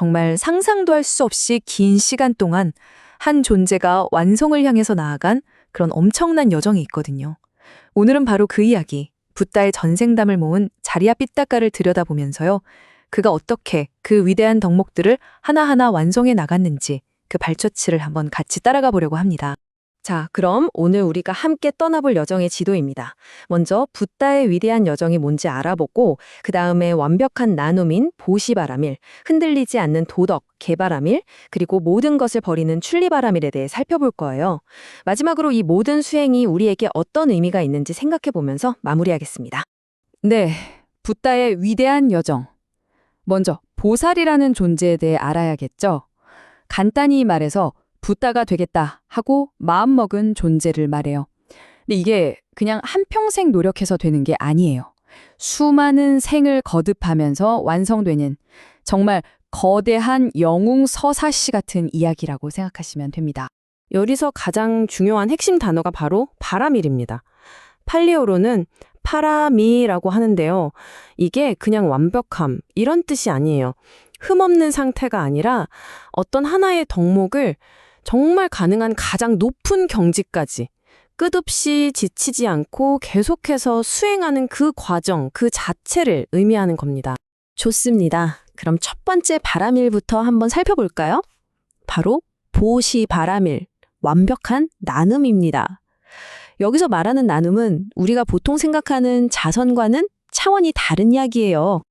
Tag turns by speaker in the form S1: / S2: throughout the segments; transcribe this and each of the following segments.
S1: 정말 상상도 할 수 없이 긴 시간 동안 한 존재가 완성을 향해서 나아간 그런 엄청난 여정이 있거든요. 오늘은 바로 그 이야기, 붓다의 전생담을 모은 자리아 삐따까를 들여다보면서요. 그가 어떻게 그 위대한 덕목들을 하나하나 완성해 나갔는지 그 발처치를 한번 같이 따라가 보려고 합니다. 자, 그럼 오늘 우리가 함께 떠나볼 여정의 지도입니다. 먼저 붓다의 위대한 여정이 뭔지 알아보고 그 다음에 완벽한 나눔인 보시바라밀, 흔들리지 않는 도덕, 개바라밀, 그리고 모든 것을 버리는 출리바라밀에 대해 살펴볼 거예요. 마지막으로 이 모든 수행이 우리에게 어떤 의미가 있는지 생각해 보면서 마무리하겠습니다. 네, 붓다의 위대한 여정. 먼저 보살이라는 존재에 대해 알아야겠죠. 간단히 말해서 붓다가 되겠다 하고 마음먹은 존재를 말해요. 근데 이게 그냥 한평생 노력해서 되는 게 아니에요. 수많은 생을 거듭하면서 완성되는 정말 거대한 영웅 서사시 같은 이야기라고 생각하시면 됩니다.
S2: 여기서 가장 중요한 핵심 단어가 바로 바라밀입니다. 팔리어로는 파라미라고 하는데요. 이게 그냥 완벽함, 이런 뜻이 아니에요. 흠없는 상태가 아니라 어떤 하나의 덕목을 정말 가능한 가장 높은 경지까지 끝없이 지치지 않고 계속해서 수행하는 그 과정, 그 자체를 의미하는 겁니다. 좋습니다. 그럼 첫 번째 바라밀부터 한번 살펴볼까요? 바로 보시 바라밀, 완벽한 나눔입니다. 여기서 말하는 나눔은 우리가 보통 생각하는 자선과는 차원이 다른 이야기예요.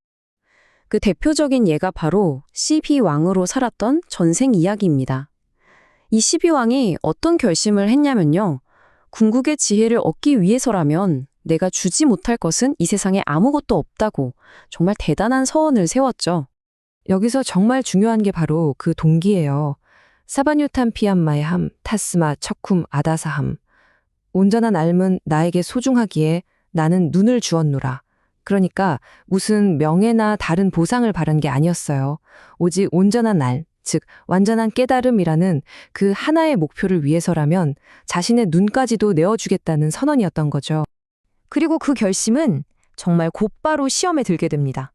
S2: 그 대표적인 예가 바로 시비 왕으로 살았던 전생 이야기입니다. 이 시비 왕이 어떤 결심을 했냐면요. 궁극의 지혜를 얻기 위해서라면 내가 주지 못할 것은 이 세상에 아무것도 없다고 정말 대단한 서원을 세웠죠. 여기서 정말 중요한 게 바로 그 동기예요. 사바뉴탄 피안마의 함, 타스마, 척쿰, 아다사함. 온전한 알은 나에게 소중하기에 나는 눈을 주었노라. 그러니까 무슨 명예나 다른 보상을 바란 게 아니었어요. 오직 온전한 알, 즉 완전한 깨달음이라는 그 하나의 목표를 위해서라면 자신의 눈까지도 내어주겠다는 선언이었던 거죠. 그리고 그 결심은 정말 곧바로 시험에 들게 됩니다.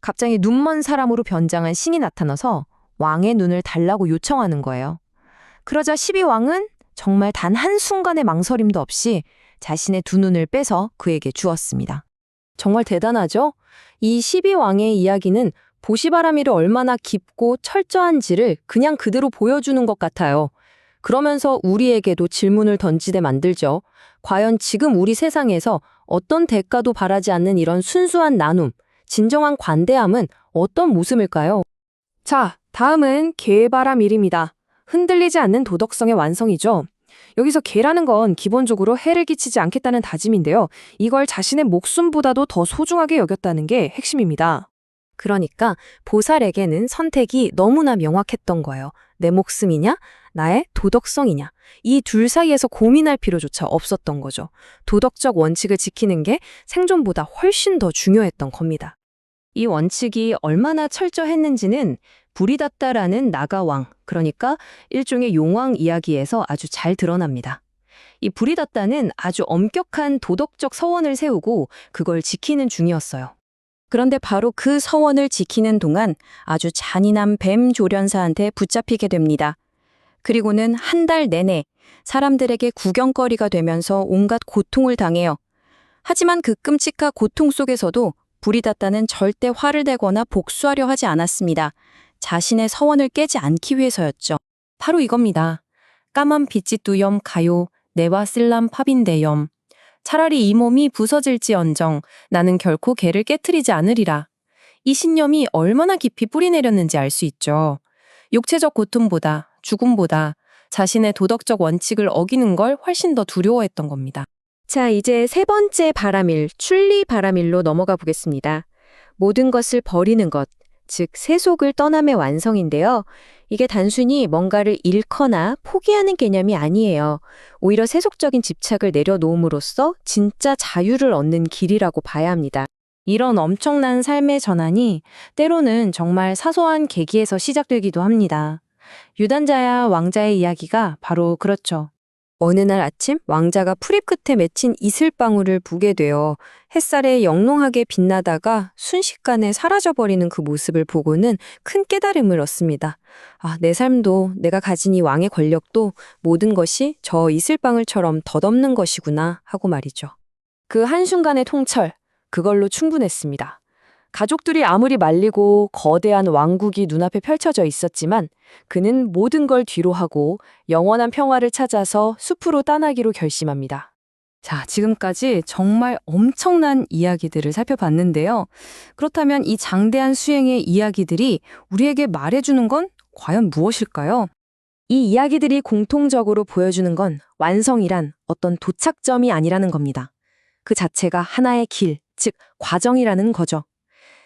S2: 갑자기 눈먼 사람으로 변장한 신이 나타나서 왕의 눈을 달라고 요청하는 거예요. 그러자 12왕은 정말 단 한순간의 망설임도 없이 자신의 두 눈을 빼서 그에게 주었습니다. 정말 대단하죠? 이 12왕의 이야기는 보시바라밀이 얼마나 깊고 철저한지를 그냥 그대로 보여주는 것 같아요. 그러면서 우리에게도 질문을 던지게 만들죠. 과연 지금 우리 세상에서 어떤 대가도 바라지 않는 이런 순수한 나눔, 진정한 관대함은 어떤 모습일까요? 자, 다음은 개바라밀입니다. 흔들리지 않는 도덕성의 완성이죠. 여기서 개라는 건 기본적으로 해를 끼치지 않겠다는 다짐인데요. 이걸 자신의 목숨보다도 더 소중하게 여겼다는 게 핵심입니다. 그러니까 보살에게는 선택이 너무나 명확했던 거예요. 내 목숨이냐? 나의 도덕성이냐? 이 둘 사이에서 고민할 필요조차 없었던 거죠. 도덕적 원칙을 지키는 게 생존보다 훨씬 더 중요했던 겁니다. 이 원칙이 얼마나 철저했는지는 부리다따라는 나가왕, 그러니까 일종의 용왕 이야기에서 아주 잘 드러납니다. 이 부리다따는 아주 엄격한 도덕적 서원을 세우고 그걸 지키는 중이었어요. 그런데 바로 그 서원을 지키는 동안 아주 잔인한 뱀 조련사한테 붙잡히게 됩니다. 그리고는 한 달 내내 사람들에게 구경거리가 되면서 온갖 고통을 당해요. 하지만 그 끔찍한 고통 속에서도 부리다따는 절대 화를 내거나 복수하려 하지 않았습니다. 자신의 서원을 깨지 않기 위해서였죠. 바로 이겁니다. 까만 빛이 뚜염 가요 내와 쓸람 팝인대염. 차라리 이 몸이 부서질지언정 나는 결코 개를 깨뜨리지 않으리라. 이 신념이 얼마나 깊이 뿌리내렸는지 알 수 있죠. 육체적 고통보다 죽음보다 자신의 도덕적 원칙을 어기는 걸 훨씬 더 두려워했던 겁니다. 자, 이제 세 번째 바라밀, 출리 바라밀로 넘어가 보겠습니다. 모든 것을 버리는 것, 즉 세속을 떠남의 완성인데요. 이게 단순히 뭔가를 잃거나 포기하는 개념이 아니에요. 오히려 세속적인 집착을 내려놓음으로써 진짜 자유를 얻는 길이라고 봐야 합니다. 이런 엄청난 삶의 전환이 때로는 정말 사소한 계기에서 시작되기도 합니다. 유단자야 왕자의 이야기가 바로 그렇죠.
S3: 어느 날 아침 왕자가 풀잎 끝에 맺힌 이슬방울을 보게 되어 햇살에 영롱하게 빛나다가 순식간에 사라져버리는 그 모습을 보고는 큰 깨달음을 얻습니다. 아, 내 삶도 내가 가진 이 왕의 권력도 모든 것이 저 이슬방울처럼 덧없는 것이구나 하고 말이죠.
S2: 그 한순간의 통철, 그걸로 충분했습니다. 가족들이 아무리 말리고 거대한 왕국이 눈앞에 펼쳐져 있었지만 그는 모든 걸 뒤로 하고 영원한 평화를 찾아서 숲으로 떠나기로 결심합니다.
S1: 자, 지금까지 정말 엄청난 이야기들을 살펴봤는데요. 그렇다면 이 장대한 수행의 이야기들이 우리에게 말해주는 건 과연 무엇일까요?
S2: 이 이야기들이 공통적으로 보여주는 건 완성이란 어떤 도착점이 아니라는 겁니다. 그 자체가 하나의 길, 즉 과정이라는 거죠.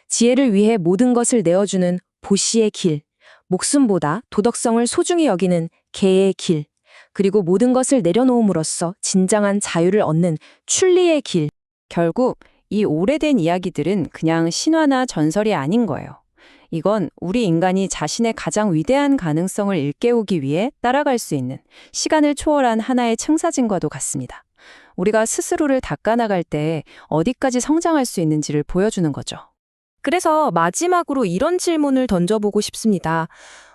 S2: 지혜를 위해 모든 것을 내어주는 보시의 길, 목숨보다 도덕성을 소중히 여기는 개의 길, 그리고 모든 것을 내려놓음으로써 진정한 자유를 얻는 출리의 길.
S4: 결국 이 오래된 이야기들은 그냥 신화나 전설이 아닌 거예요. 이건 우리 인간이 자신의 가장 위대한 가능성을 일깨우기 위해 따라갈 수 있는 시간을 초월한 하나의 청사진과도 같습니다. 우리가 스스로를 닦아나갈 때 어디까지 성장할 수 있는지를 보여주는 거죠.
S3: 그래서 마지막으로 이런 질문을 던져보고 싶습니다.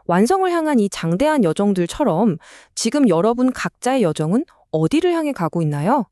S3: 완성을 향한 이 장대한 여정들처럼 지금 여러분 각자의 여정은 어디를 향해 가고 있나요?